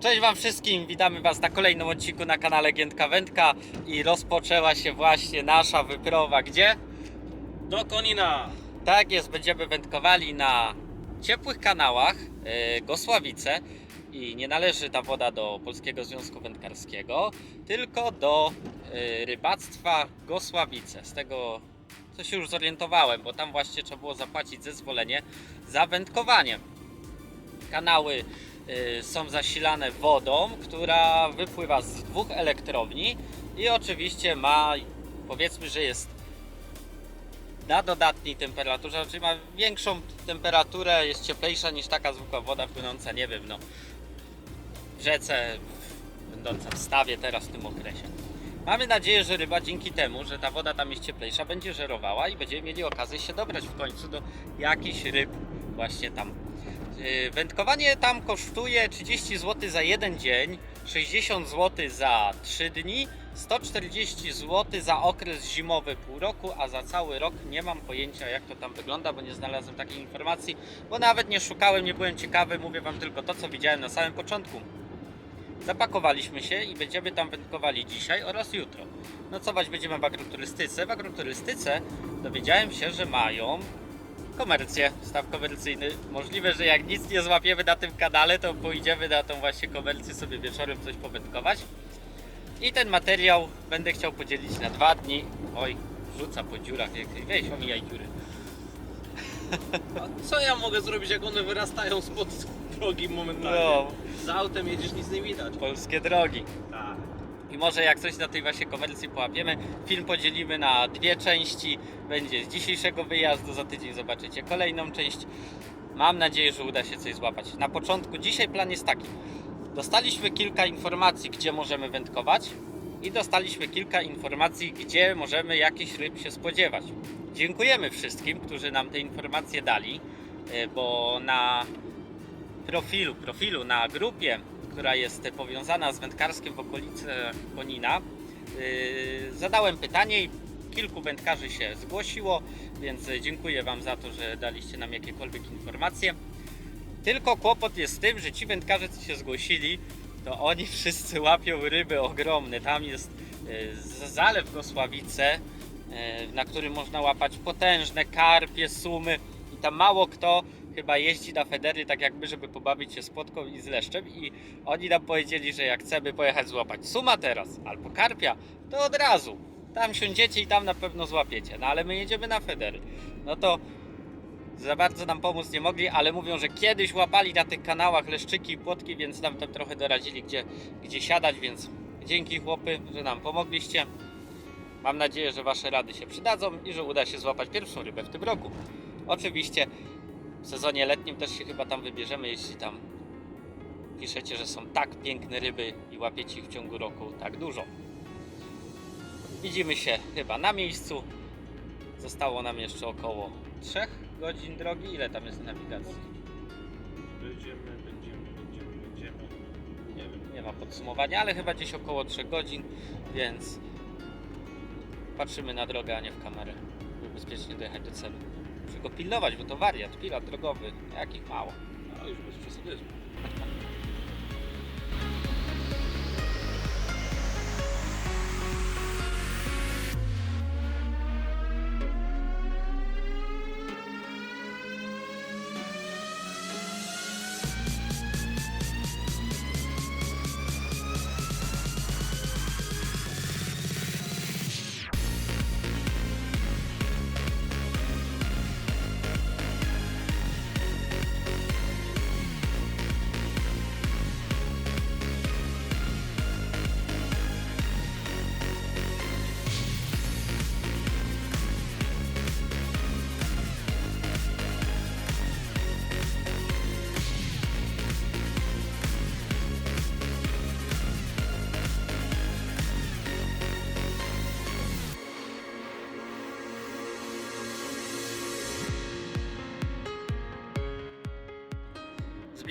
Cześć Wam wszystkim, witamy Was na kolejnym odcinku na kanale Giętka Wędka i rozpoczęła się właśnie nasza wyprawa. Gdzie? Do Konina! Tak jest, będziemy wędkowali na ciepłych kanałach yy, Gosławice i nie należy ta woda do Polskiego Związku Wędkarskiego, tylko do yy, rybactwa Gosławice. Z tego co się już zorientowałem, bo tam właśnie trzeba było zapłacić zezwolenie za wędkowanie. Kanały są zasilane wodą, która wypływa z dwóch elektrowni i oczywiście ma, powiedzmy, że jest na dodatniej temperaturze, czyli ma większą temperaturę, jest cieplejsza niż taka zwykła woda płynąca, nie wiem, no w rzece, będąca w stawie teraz w tym okresie. Mamy nadzieję, że ryba dzięki temu, że ta woda tam jest cieplejsza, będzie żerowała i będziemy mieli okazję się dobrać w końcu do jakichś ryb właśnie tam. Yy, Wędkowanie tam kosztuje 30 zł za jeden dzień, 60 zł za 3 dni, 140 zł za okres zimowy pół roku, a za cały rok nie mam pojęcia jak to tam wygląda, bo nie znalazłem takiej informacji, bo nawet nie szukałem, nie byłem ciekawy, mówię Wam tylko to, co widziałem na samym początku. Zapakowaliśmy się i będziemy tam wędkowali dzisiaj oraz jutro. Nocować będziemy w agroturystyce. W agroturystyce dowiedziałem się, że mają komercję, staw komercyjny. Możliwe, że jak nic nie złapiemy na tym kanale, to pójdziemy na tą właśnie komercję sobie wieczorem coś powędkować. I ten materiał będę chciał podzielić na dwa dni. Oj, rzuca po dziurach, jak weź omijaj dziury. A co ja mogę zrobić, jak one wyrastają spod drogi momentalnie? No, Z autem jedziesz, nic nie widać. polskie drogi. Tak. I może jak coś na tej właśnie komercji połapiemy, film podzielimy na dwie części. Będzie z dzisiejszego wyjazdu, za tydzień zobaczycie kolejną część. Mam nadzieję, że uda się coś złapać. Na początku, dzisiaj plan jest taki. Dostaliśmy kilka informacji, gdzie możemy wędkować i dostaliśmy kilka informacji, gdzie możemy jakichś ryb się spodziewać. Dziękujemy wszystkim, którzy nam te informacje dali, e, bo na profilu, profilu na grupie, która jest powiązana z wędkarskim w okolicy Konina, yy, zadałem pytanie i kilku wędkarzy się zgłosiło, więc dziękuję Wam za to, że daliście nam jakiekolwiek informacje. Tylko kłopot jest z tym, że ci wędkarze, co się zgłosili, to oni wszyscy łapią ryby ogromne. Tam jest yy, zalew Gosławice, yy, na którym można łapać potężne karpie, sumy i tam mało kto chyba jeździ na federy tak jakby, żeby pobawić się z płotką i z leszczem i oni nam powiedzieli, że jak chcemy pojechać złapać suma teraz albo karpia, to od razu. Tam siądziecie i tam na pewno złapiecie. No ale my jedziemy na federy. No to za bardzo nam pomóc nie mogli, ale mówią, że kiedyś łapali na tych kanałach leszczyki i płotki, więc nam tam trochę doradzili, gdzie, gdzie siadać, więc dzięki chłopy, że nam pomogliście. Mam nadzieję, że Wasze rady się przydadzą i że uda się złapać pierwszą rybę w tym roku. Oczywiście w sezonie letnim też się chyba tam wybierzemy, jeśli tam piszecie, że są tak piękne ryby i łapiecie ich w ciągu roku tak dużo. Widzimy się chyba na miejscu. Zostało nam jeszcze około 3 godzin drogi. Ile tam jest nawigacji? Będziemy, będziemy, będziemy, będziemy. Nie wiem. Nie ma podsumowania, ale chyba gdzieś około 3 godzin, więc patrzymy na drogę, a nie w kamerę, żeby bezpiecznie dojechać do celu. Muszę go pilnować, bo to wariat, pilot drogowy, jakich mało. A już bez przesady.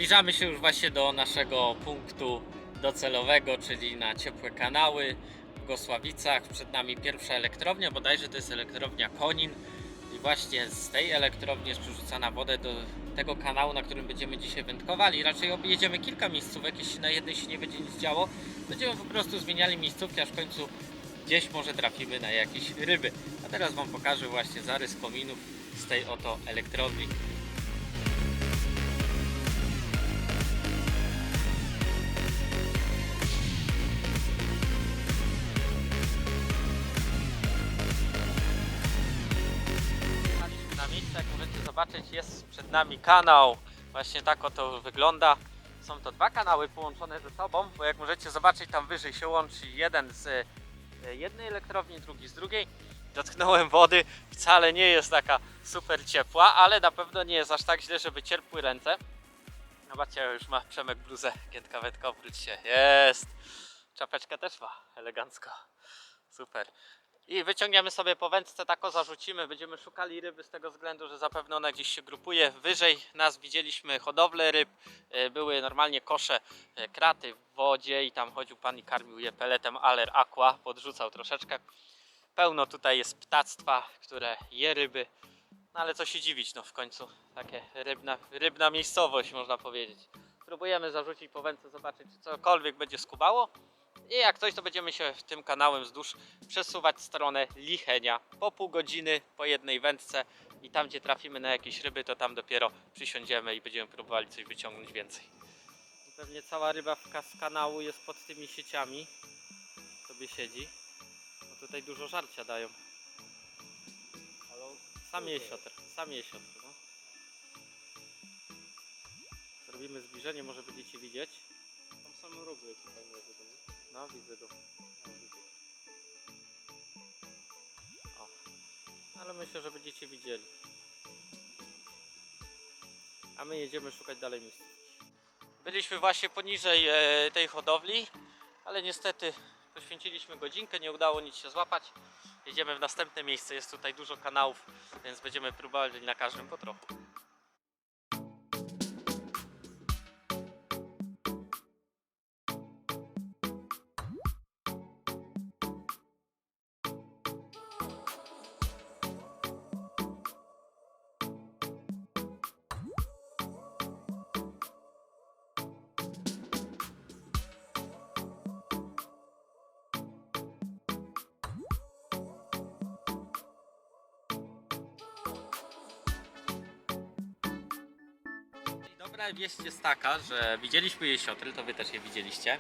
Zbliżamy się już właśnie do naszego punktu docelowego, czyli na ciepłe kanały w Gosławicach. Przed nami pierwsza elektrownia, bodajże to jest elektrownia Konin. I właśnie z tej elektrowni jest przerzucana woda do, tego kanału, na którym będziemy dzisiaj wędkowali. Raczej objedziemy kilka miejscówek, jeśli na jednej się nie będzie nic działo. Będziemy po prostu zmieniali miejscówki, aż w końcu gdzieś może trafimy na jakieś ryby. A teraz Wam pokażę właśnie zarys kominów z tej oto elektrowni. Zobaczyć, jest przed nami kanał. Właśnie tak oto wygląda. Są to dwa kanały połączone ze sobą, bo jak możecie zobaczyć, tam wyżej się łączy jeden z e, jednej elektrowni, drugi z drugiej. Dotknąłem wody, wcale nie jest taka super ciepła, ale na pewno nie jest aż tak źle, żeby cierpły ręce. Zobaczcie, już ma Przemek bluzę, giętka wędka, obróć się. Jest! Czapeczkę też ma, elegancko. Super. I wyciągniemy sobie po wędce, tako zarzucimy, będziemy szukali ryby z tego względu, że zapewne ona gdzieś się grupuje. Wyżej nas widzieliśmy hodowlę ryb, e, były normalnie kosze, e, kraty w wodzie i tam chodził pan i karmił je peletem Aller Aqua, podrzucał troszeczkę. Pełno tutaj jest ptactwa, które je ryby, no ale co się dziwić, no w końcu takie rybna, rybna miejscowość można powiedzieć. Próbujemy zarzucić po wędce, zobaczyć czy cokolwiek będzie skubało. I jak coś, to będziemy się tym kanałem wzdłuż przesuwać w stronę Lichenia po pół godziny, po jednej wędce i tam gdzie trafimy na jakieś ryby, to tam dopiero przysiądziemy i będziemy próbowali coś wyciągnąć więcej. Pewnie cała ryba w kas kanału jest pod tymi sieciami. Sobie siedzi. No tutaj dużo żarcia dają. Sam jesiotr, sam jesiotr. No. Zrobimy zbliżenie, może będziecie widzieć. Tam same rogi jakie. No, widzę go. No. O. Ale myślę, że będziecie widzieli. A my jedziemy szukać dalej miejsc. Byliśmy właśnie poniżej e, tej hodowli, ale niestety poświęciliśmy godzinkę, nie udało nic się złapać. Jedziemy w następne miejsce, jest tutaj dużo kanałów, więc będziemy próbowali na każdym po trochu. Dobra wieść jest taka, że widzieliśmy jesiotry, to wy też je widzieliście.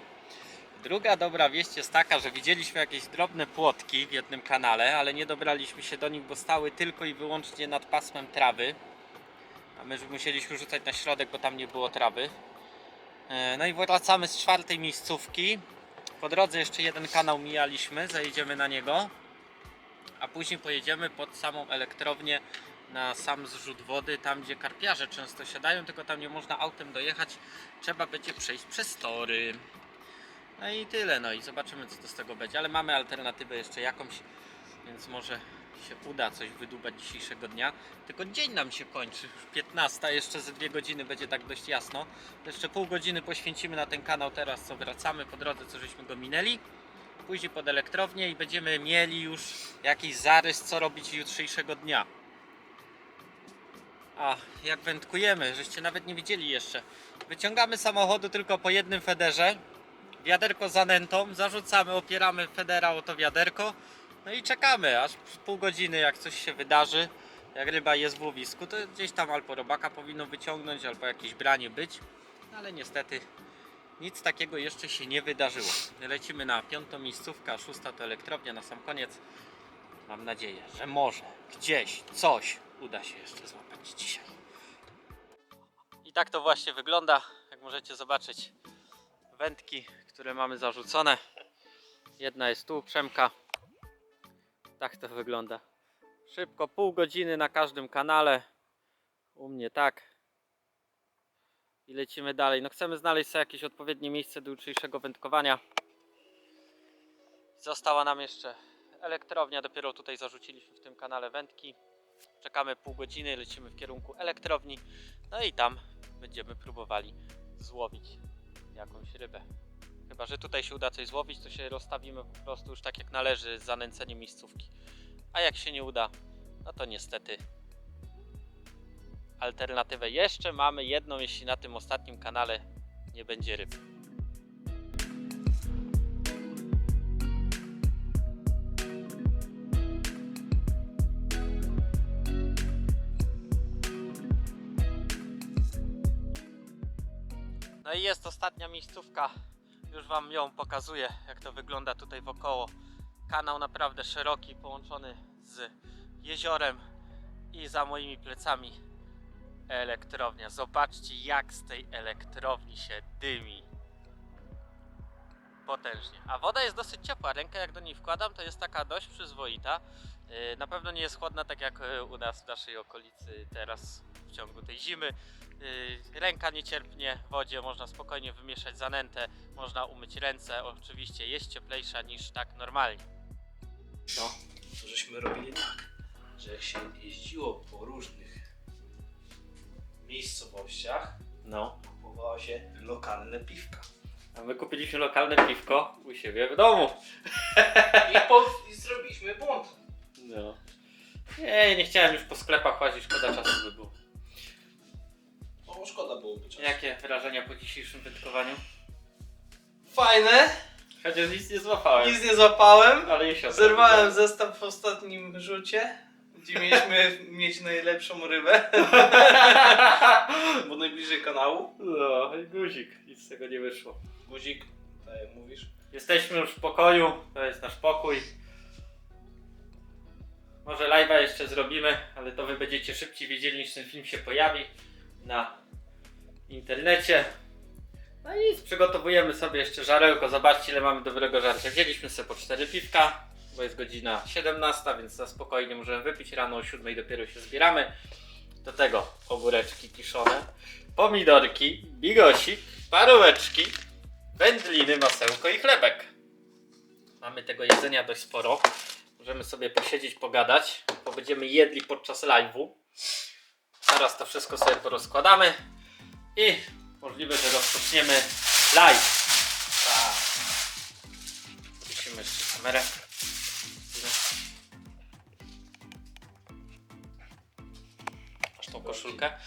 Druga dobra wieść jest taka, że widzieliśmy jakieś drobne płotki w jednym kanale, ale nie dobraliśmy się do nich, bo stały tylko i wyłącznie nad pasmem trawy. A my musieliśmy rzucać na środek, bo tam nie było trawy. E, No i wracamy z czwartej miejscówki. Po drodze jeszcze jeden kanał mijaliśmy, zajedziemy na niego. A później pojedziemy pod samą elektrownię na sam zrzut wody, tam gdzie karpiarze często siadają, tylko tam nie można autem dojechać. Trzeba będzie przejść przez tory. No i tyle, no i zobaczymy co to z tego będzie, ale mamy alternatywę jeszcze jakąś, więc może się uda coś wydubać dzisiejszego dnia. Tylko dzień nam się kończy, już 15, jeszcze ze dwie godziny będzie tak dość jasno. Jeszcze pół godziny poświęcimy na ten kanał teraz, co wracamy po drodze, co żeśmy go minęli. Później pod elektrownię i będziemy mieli już jakiś zarys, co robić jutrzejszego dnia. A, jak wędkujemy, żeście nawet nie widzieli jeszcze. Wyciągamy samochodu tylko po jednym federze. Wiaderko zanętą, zarzucamy, opieramy federa o to wiaderko. No i czekamy, aż pół godziny jak coś się wydarzy. Jak ryba jest w łowisku, to gdzieś tam albo robaka powinno wyciągnąć, albo jakieś branie być. Ale niestety nic takiego jeszcze się nie wydarzyło. Lecimy na piątą miejscówkę, a szósta to elektrownia na sam koniec. Mam nadzieję, że może gdzieś coś uda się jeszcze złapać dzisiaj. I tak to właśnie wygląda. Jak możecie zobaczyć, wędki, które mamy zarzucone. Jedna jest tu, Przemka. Tak to wygląda. Szybko, pół godziny na każdym kanale. U mnie tak. I lecimy dalej. No chcemy znaleźć sobie jakieś odpowiednie miejsce do jutrzejszego wędkowania. Została nam jeszcze elektrownia. Dopiero tutaj zarzuciliśmy w tym kanale wędki. Czekamy pół godziny, lecimy w kierunku elektrowni. No i tam będziemy próbowali złowić jakąś rybę. Chyba, że tutaj się uda coś złowić, to się rozstawimy po prostu już tak jak należy z zanęceniem miejscówki. A jak się nie uda, no to niestety alternatywę. Jeszcze mamy jedną, jeśli na tym ostatnim kanale nie będzie ryb. No i jest ostatnia miejscówka. Już Wam ją pokazuję, jak to wygląda tutaj wokoło. Kanał naprawdę szeroki, połączony z jeziorem i za moimi plecami elektrownia. Zobaczcie, jak z tej elektrowni się dymi. Potężnie. A woda jest dosyć ciepła. Rękę jak do niej wkładam, to jest taka dość przyzwoita. Yy, Na pewno nie jest chłodna, tak jak yy, u nas w naszej okolicy teraz w ciągu tej zimy. Yy, Ręka nie cierpnie w wodzie, można spokojnie wymieszać zanętę, można umyć ręce. Oczywiście jest cieplejsza niż tak normalnie. No, to żeśmy robili tak, że jak się jeździło po różnych miejscowościach, No. kupowało się lokalne piwka. A my kupiliśmy lokalne piwko u siebie w domu. I, po, i zrobiliśmy błąd. No. Nie, nie chciałem już po sklepach łazić, szkoda czasu by było. Szkoda byłoby czasu. Jakie wrażenia po dzisiejszym wędkowaniu? Fajne, Chociaż nic nie złapałem, nic nie złapałem. ale jeśli Zerwałem zestaw w ostatnim rzucie, gdzie mieliśmy mieć najlepszą rybę, bo najbliżej kanału. No, i guzik, nic z tego nie wyszło. Guzik, tak jak mówisz. Jesteśmy już w pokoju, to jest nasz pokój. Może live'a jeszcze zrobimy, ale to wy będziecie szybciej wiedzieli niż ten film się pojawi na internecie. No i przygotowujemy sobie jeszcze żarełko. Zobaczcie ile mamy dobrego żarcia. Wzięliśmy sobie po 4 piwka, bo jest godzina 17, więc na spokojnie możemy wypić. Rano o 7 dopiero się zbieramy. Do tego ogóreczki kiszone, pomidorki, bigosik, paróweczki, wędliny, masełko i chlebek. Mamy tego jedzenia dość sporo. Możemy sobie posiedzieć, pogadać, bo będziemy jedli podczas live'u. Teraz to wszystko sobie porozkładamy i możliwe, że rozpoczniemy live. Tak. Musimy jeszcze kamerę. Masz tą koszulkę.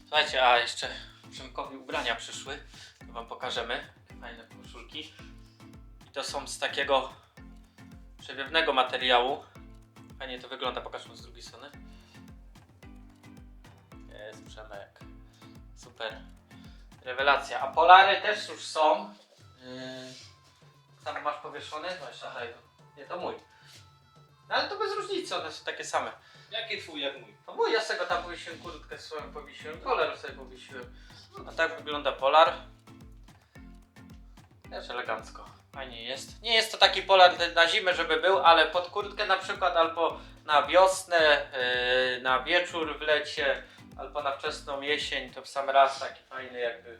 Słuchajcie, a jeszcze Przemkowi ubrania przyszły. To wam pokażemy. Fajne koszulki. I to są z takiego przewiewnego materiału. Fajnie to wygląda, pokaż mu z drugiej strony. Jest Przemek. Super. Rewelacja. A polary też już są. Yy, Sam masz powieszony? No jeszcze daj go. Nie, to mój. No ale to bez różnicy, one są takie same. Jaki twój, jak mój? To mój, ja z tego tam powiesiłem kurtkę swoją, powiesiłem, polar sobie powiesiłem. A tak wygląda polar. Też elegancko. Fajnie jest. Nie jest to taki polar na zimę, żeby był, ale pod kurtkę na przykład, albo na wiosnę, yy, na wieczór w lecie, albo na wczesną jesień, to w sam raz taki fajny jakby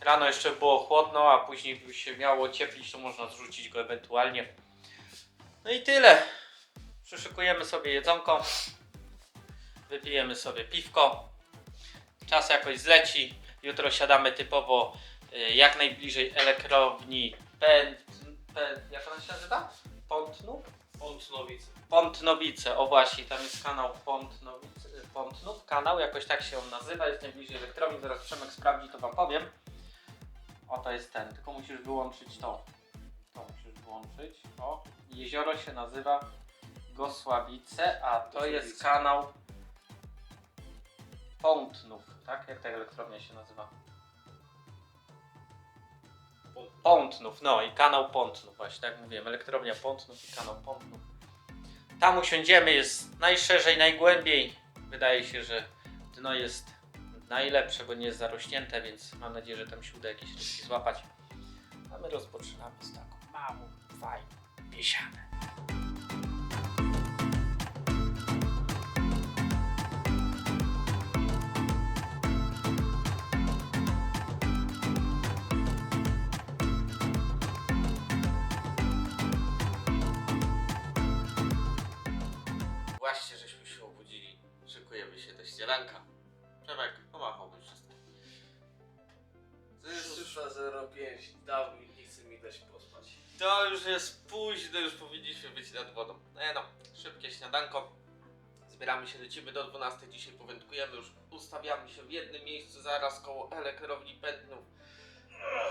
rano jeszcze było chłodno, a później by się miało cieplić, to można zrzucić go ewentualnie. No i tyle. Przyszykujemy sobie jedzonko. Wypijemy sobie piwko. Czas jakoś zleci. Jutro siadamy typowo y, jak najbliżej elektrowni Pęt... Pę, jak ona się nazywa? Pątnów? Pątnowice. Pątnowice, o właśnie, tam jest kanał Pątnowice, Pątnów, kanał, jakoś tak się on nazywa, jest najbliżej elektrowni, zaraz Przemek sprawdzi, to wam powiem. O, to jest ten, tylko musisz wyłączyć to. To musisz wyłączyć, o. Jezioro się nazywa Gosławice, a to jest Gosławice. kanał Pątnów, tak? Jak ta elektrownia się nazywa? Pątnów, no i kanał Pątnów, właśnie tak mówiłem, elektrownia Pątnów i kanał Pątnów. Tam usiądziemy, jest najszerzej, najgłębiej. Wydaje się, że dno jest najlepsze, bo nie jest zarośnięte, więc mam nadzieję, że tam się uda jakieś rybki złapać. A my rozpoczynamy z taką małą, fajną piesianę. Właśnie żeśmy 05. Dawno mi nie chce mi dać pospać. To już jest późno, już powinniśmy być nad wodą. No, no szybkie śniadanko. Zbieramy się, lecimy do 12, dzisiaj powędkujemy, już ustawiamy się w jednym miejscu, zaraz koło elektrowni pędnów.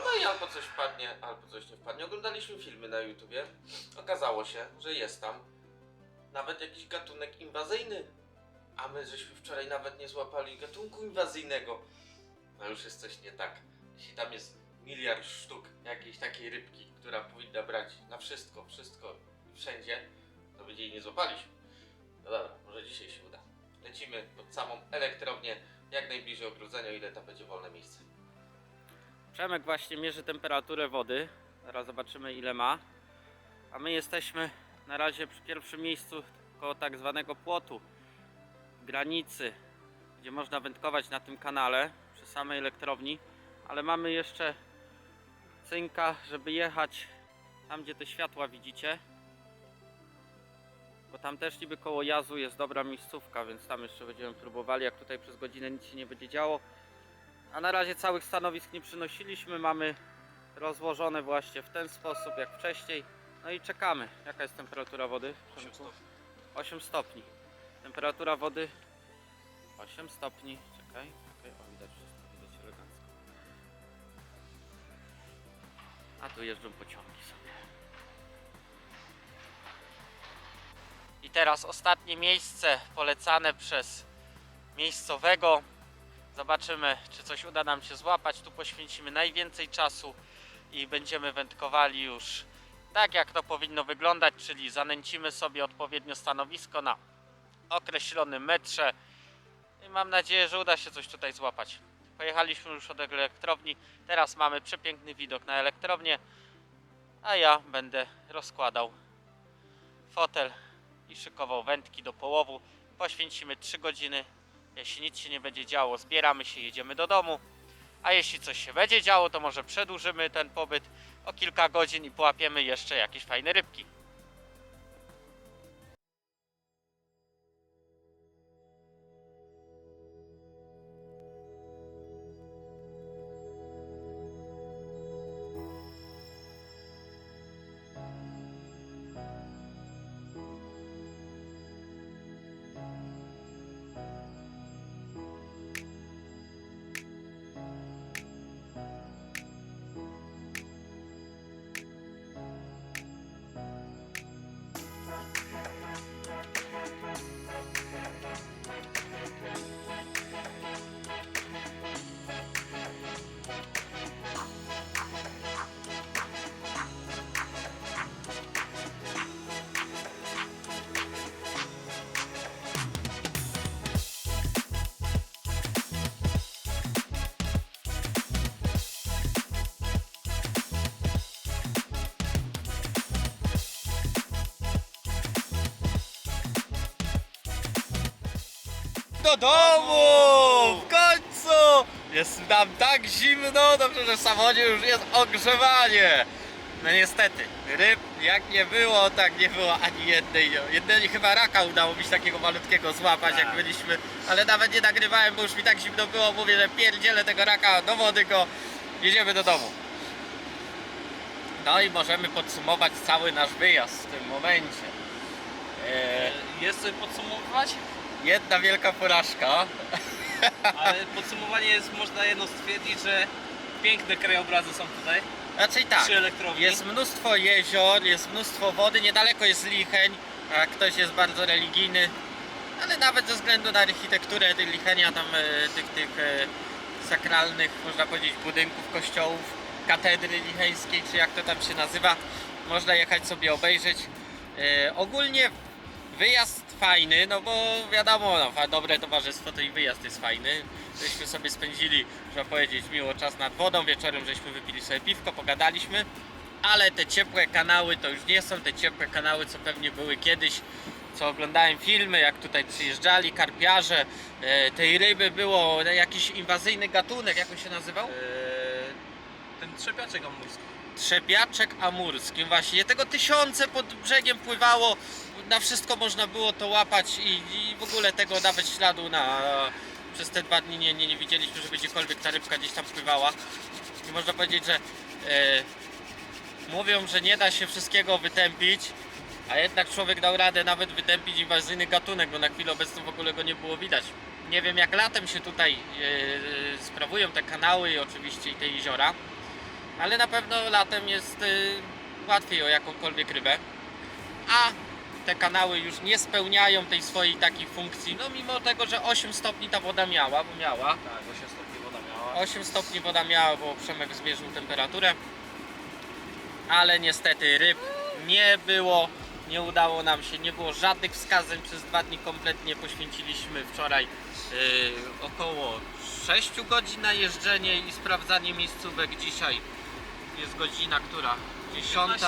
No i albo coś wpadnie, albo coś nie wpadnie. Oglądaliśmy filmy na YouTubie. Okazało się, że jest tam nawet jakiś gatunek inwazyjny. A my żeśmy wczoraj nawet nie złapali gatunku inwazyjnego. No już jest coś nie tak. Jeśli tam jest miliard sztuk jakiejś takiej rybki, która powinna brać na wszystko, wszystko i wszędzie, to będzie jej nie złapaliśmy. No dobra, może dzisiaj się uda. Lecimy pod samą elektrownię, jak najbliżej ogrodzenia, ile tam będzie wolne miejsce. Przemek właśnie mierzy temperaturę wody. Zaraz zobaczymy ile ma. A my jesteśmy na razie przy pierwszym miejscu koło tak zwanego płotu granicy, gdzie można wędkować na tym kanale przy samej elektrowni, ale mamy jeszcze cynka, żeby jechać tam gdzie te światła widzicie. Bo tam też niby koło jazu jest dobra miejscówka, więc tam jeszcze będziemy próbowali, jak tutaj przez godzinę nic się nie będzie działo. A na razie całych stanowisk nie przynosiliśmy, mamy rozłożone właśnie w ten sposób jak wcześniej. No i czekamy. Jaka jest temperatura wody? 8 stopni. 8 stopni. Temperatura wody 8 stopni. Czekaj, A tu jeżdżą pociągi sobie. I teraz ostatnie miejsce polecane przez miejscowego. Zobaczymy, czy coś uda nam się złapać. Tu poświęcimy najwięcej czasu i będziemy wędkowali już tak, jak to powinno wyglądać, czyli zanęcimy sobie odpowiednio stanowisko na określonym metrze. I mam nadzieję, że uda się coś tutaj złapać. Pojechaliśmy już od elektrowni. Teraz mamy przepiękny widok na elektrownię, a ja będę rozkładał fotel i szykował wędki do połowu. Poświęcimy 3 godziny jeśli nic się nie będzie działo, zbieramy się, jedziemy do domu. A jeśli coś się będzie działo, to może przedłużymy ten pobyt o kilka godzin i połapiemy jeszcze jakieś fajne rybki. Do domu! W końcu! Jest nam tak zimno, dobrze, że w samochodzie już jest ogrzewanie. No niestety, ryb jak nie było, tak nie było ani jednej. Jednej chyba raka udało mi się takiego malutkiego złapać, jak byliśmy, ale nawet nie nagrywałem, bo już mi tak zimno było. Mówię, że pierdzielę tego raka do wody go, jedziemy do domu. No i możemy podsumować cały nasz wyjazd w tym momencie. Eee, Jest co podsumowywać? Jedna wielka porażka. Ale podsumowanie jest, można jedno stwierdzić, że piękne krajobrazy są tutaj Raczej tak. przy elektrowni. Jest mnóstwo jezior, jest mnóstwo wody, niedaleko jest Licheń, a ktoś jest bardzo religijny, ale nawet ze względu na architekturę tych Lichenia, tam e, tych, tych e, sakralnych, można powiedzieć, budynków, kościołów, katedry licheńskiej, czy jak to tam się nazywa, można jechać sobie obejrzeć. E, ogólnie wyjazd fajny, no bo wiadomo, no, dobre towarzystwo to i wyjazd jest fajny. Żeśmy sobie spędzili, można powiedzieć, miło czas nad wodą, wieczorem żeśmy wypili sobie piwko, pogadaliśmy, ale te ciepłe kanały to już nie są te ciepłe kanały, co pewnie były kiedyś, co oglądałem filmy, jak tutaj przyjeżdżali karpiarze, e, tej ryby było jakiś inwazyjny gatunek, jak on się nazywał? Eee, ten trzepiaczek amuński. Trzepiaczek amurski, właśnie. Tego tysiące pod brzegiem pływało, na wszystko można było to łapać i, i w ogóle tego nawet śladu na, przez te dwa dni nie, nie, nie widzieliśmy, żeby gdziekolwiek ta rybka gdzieś tam pływała. I można powiedzieć, że e, mówią, że nie da się wszystkiego wytępić, A jednak człowiek dał radę nawet wytępić inwazyjny gatunek, bo na chwilę obecną w ogóle go nie było widać. Nie wiem jak latem się tutaj e, sprawują te kanały i oczywiście i te jeziora, ale na pewno latem jest e, łatwiej o jakąkolwiek rybę. A te kanały już nie spełniają tej swojej takiej funkcji, no mimo tego, że 8 stopni ta woda miała, bo miała, Tak, 8 stopni woda miała. 8 stopni woda miała, bo Przemek zmierzył temperaturę. Ale niestety ryb nie było, nie udało nam się, nie było żadnych wskazań. Przez dwa dni kompletnie poświęciliśmy wczoraj yy, około 6 godzin na jeżdżenie i sprawdzanie miejscówek. Dzisiaj jest godzina, która? 10.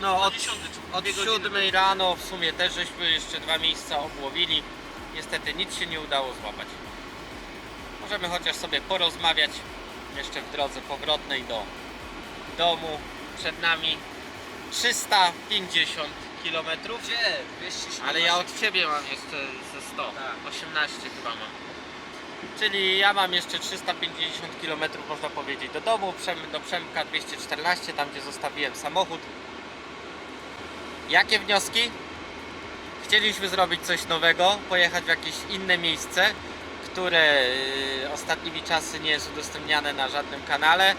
No od, od 7 rano w sumie też żeśmy jeszcze dwa miejsca obłowili. Niestety nic się nie udało złapać. Możemy chociaż sobie porozmawiać jeszcze w drodze powrotnej do domu. Przed nami 350 km. Gdzie? 217. Ale ja od Ciebie mam jeszcze ze 100. Tak. 18 chyba mam. Czyli ja mam jeszcze 350 km można powiedzieć do domu, do Przemka 214, tam gdzie zostawiłem samochód. Jakie wnioski? Chcieliśmy zrobić coś nowego, pojechać w jakieś inne miejsce, które y, ostatnimi czasy nie jest udostępniane na żadnym kanale.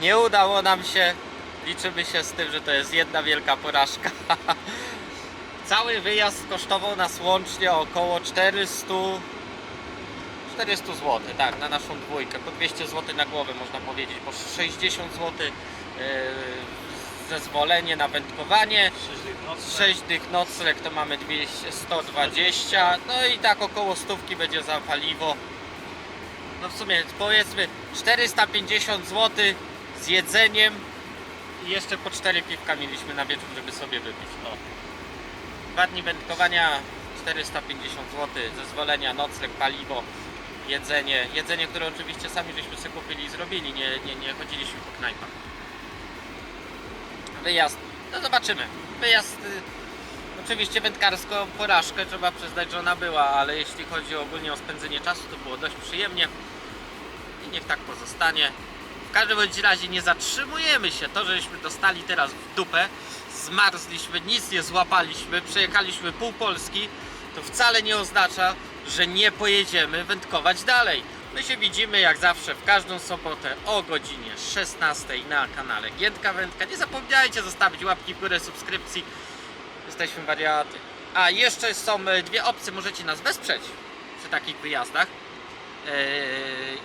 Nie udało nam się. Liczymy się z tym, że to jest jedna wielka porażka. Cały wyjazd kosztował nas łącznie około 400 400 zł, tak, na naszą dwójkę. Po 200 zł na głowę można powiedzieć, bo 60 zł yy, zezwolenie na wędkowanie, 6 dych nocleg to mamy 200, 120, no i tak około stówki będzie za paliwo. No w sumie powiedzmy 450 zł z jedzeniem i jeszcze po 4 piwka mieliśmy na wieczór, żeby sobie wypić. O. Dwa dni wędkowania 450 zł, zezwolenia, nocleg, paliwo, jedzenie. Jedzenie, które oczywiście sami żeśmy sobie kupili i zrobili, nie, nie, nie chodziliśmy po knajpach. Wyjazd, no zobaczymy. Wyjazd, y, oczywiście wędkarsko porażkę trzeba przyznać, że ona była, ale jeśli chodzi ogólnie o spędzenie czasu, to było dość przyjemnie i niech tak pozostanie. W każdym bądź razie nie zatrzymujemy się. To, żeśmy dostali teraz w dupę, zmarzliśmy, nic nie złapaliśmy, przejechaliśmy pół Polski, to wcale nie oznacza, że nie pojedziemy wędkować dalej. My się widzimy jak zawsze w każdą sobotę o godzinie 16 na kanale Giętka Wędka. Nie zapomniajcie zostawić łapki w górę, subskrypcji. Jesteśmy wariaty. A jeszcze są e, dwie opcje, możecie nas wesprzeć przy takich wyjazdach. Yy,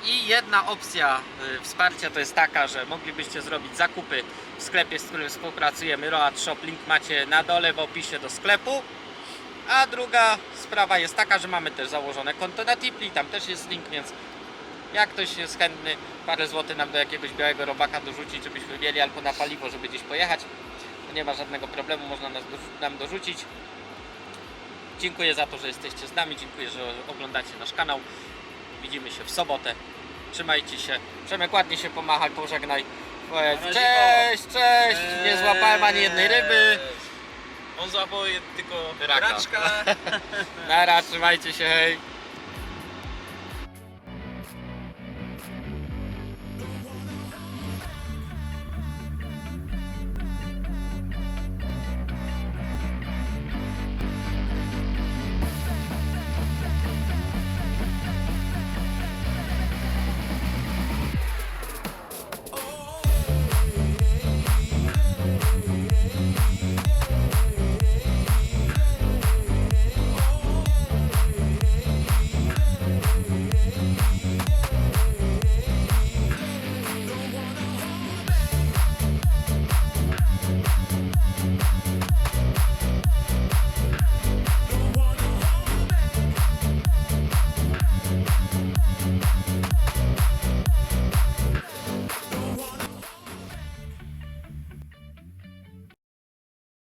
I jedna opcja yy, wsparcia to jest taka, że moglibyście zrobić zakupy w sklepie, z którym współpracujemy, Road Shop, link macie na dole w opisie do sklepu. A druga sprawa jest taka, że mamy też założone konto na Tipli, tam też jest link, więc jak ktoś jest chętny, parę złotych nam do jakiegoś białego robaka dorzucić, żebyśmy mieli albo na paliwo, żeby gdzieś pojechać, to nie ma żadnego problemu, można nas, nam dorzucić. Dziękuję za to, że jesteście z nami, dziękuję, że oglądacie nasz kanał. Widzimy się w sobotę. Trzymajcie się. Przemek ładnie się pomachaj, pożegnaj. Powiedz, razie, cześć, cześć! Nie złapałem ani jednej ryby. On złapał je tylko Raka. raczka. Nara, trzymajcie się, hej.